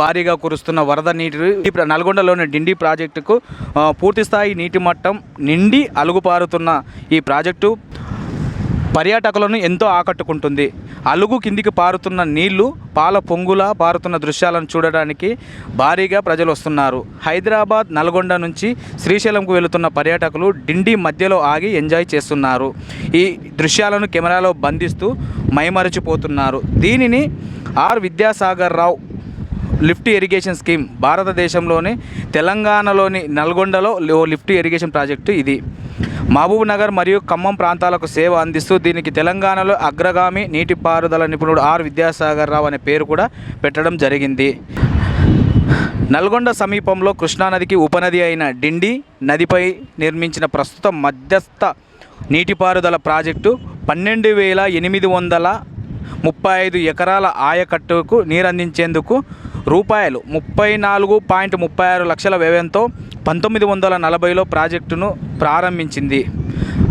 భారీగా కురుస్తున్న వరద నీటి నల్గొండలోని డిండి ప్రాజెక్టుకు పూర్తిస్థాయి పూర్తి స్థాయి నీటి మట్టం నిండి అలుగుపారుతున్న ఈ ప్రాజెక్టు పర్యాటకులను ఎంతో ఆకట్టుకుంటుంది. అలుగు కిందికి పారుతున్న నీళ్ళు పాల పొంగులా పారుతున్న దృశ్యాలను చూడడానికి భారీగా ప్రజలు వస్తున్నారు. హైదరాబాద్ నల్గొండ నుంచి శ్రీశైలంకు వెళుతున్న పర్యాటకులు డిండి మధ్యలో ఆగి ఎంజాయ్ చేస్తున్నారు. ఈ దృశ్యాలను కెమెరాలో బంధిస్తూ మైమరచిపోతున్నారు. దీనిని R Vidyasagar Rao lift irrigation scheme భారతదేశంలోని తెలంగాణలోని నల్గొండలో లిఫ్ట్ ఇరిగేషన్ ప్రాజెక్టు ఇది. మహబూబ్ నగర్ మరియు ఖమ్మం ప్రాంతాలకు సేవ అందిస్తూ దీనికి తెలంగాణలో అగ్రగామి నీటిపారుదల నిపుణుడు ఆర్ విద్యాసాగర్ రావు అనే పేరు కూడా పెట్టడం జరిగింది. నల్గొండ సమీపంలో కృష్ణానదికి ఉపనది అయిన డిండి నదిపై నిర్మించిన ప్రస్తుత మధ్యస్థ నీటిపారుదల ప్రాజెక్టు పన్నెండు వేల ఎనిమిది వందల ముప్పై ఐదు ఎకరాల ఆయకట్టుకు నీరందించేందుకు రూపాయలు ముప్పై నాలుగు పాయింట్ ముప్పై ఆరు లక్షల వ్యయంతో పంతొమ్మిది వందల నలభైలో ప్రాజెక్టును ప్రారంభించింది.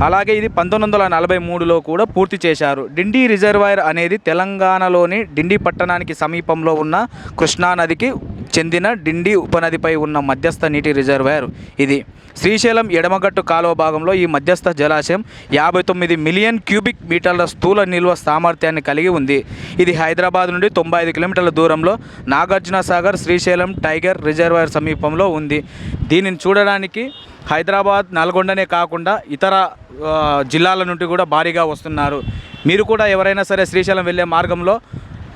అలాగే ఇది పంతొమ్మిది వందల నలభై మూడులో కూడా పూర్తి చేశారు. డిండి రిజర్వాయర్ అనేది తెలంగాణలోని డిండి పట్టణానికి సమీపంలో ఉన్న కృష్ణానదికి చెందిన డిండి ఉపనదిపై ఉన్న మధ్యస్థ నీటి రిజర్వాయర్ ఇది. శ్రీశైలం ఎడమగట్టు కాలువ భాగంలో ఈ మధ్యస్థ జలాశయం యాభై తొమ్మిది మిలియన్ క్యూబిక్ మీటర్ల స్థూల నిల్వ సామర్థ్యాన్ని కలిగి ఉంది. ఇది హైదరాబాద్ నుండి తొంభై ఐదు కిలోమీటర్ల దూరంలో నాగార్జున సాగర్ శ్రీశైలం టైగర్ రిజర్వాయర్ సమీపంలో ఉంది. దీనిని చూడడానికి హైదరాబాద్ నల్గొండనే కాకుండా ఇతర జిల్లాల నుండి కూడా భారీగా వస్తున్నారు. మీరు కూడా ఎవరైనా సరే శ్రీశైలం వెళ్ళే మార్గంలో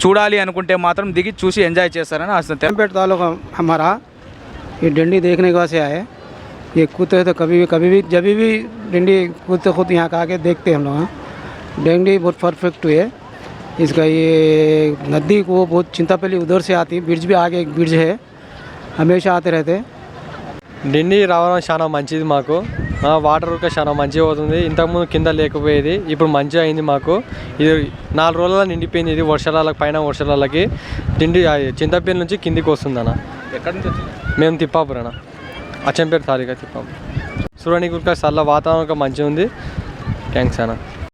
చూడాలి అనుకుంటే మాత్రం దిగి చూసి ఎంజాయ్ చేస్తారని ఆశిస్తాను पेट तालुका हमारा ये डंडी देखने के वास्ते आए ये कूदते हैं तो कभी भी कभी भी जब भी डंडी कूदते खुद यहाँ का आके देखते हैं हम लोग हाँ। डंडी बहुत परफेक्ट है इसका ये नदी को बहुत चिंता पहले उधर से आती ब्रिज भी आगे एक ब्रिज है हमेशा आते रहते हैं డిండి రావడం చాలా మంచిది మాకు ఆ, వాటర్ కూడా చాలా మంచిగా అవుతుంది ఇంతకుముందు కింద లేకపోయేది ఇప్పుడు మంచిగా అయింది మాకు. ఇది నాలుగు రోజుల నిండిపోయింది. ఇది వర్షాలకు పైన వర్షాలకి డిండి ఆ, చింతపల్లి నుంచి కిందికి వస్తుంది అన్న. ఎక్కడి నుంచి మేము తిప్పాపురం అన్న. అచ్చంపేట తారీఖు తిప్పాము చూడడానికి చల్ల వాతావరణం మంచిగా ఉంది. థ్యాంక్స్ అన్న.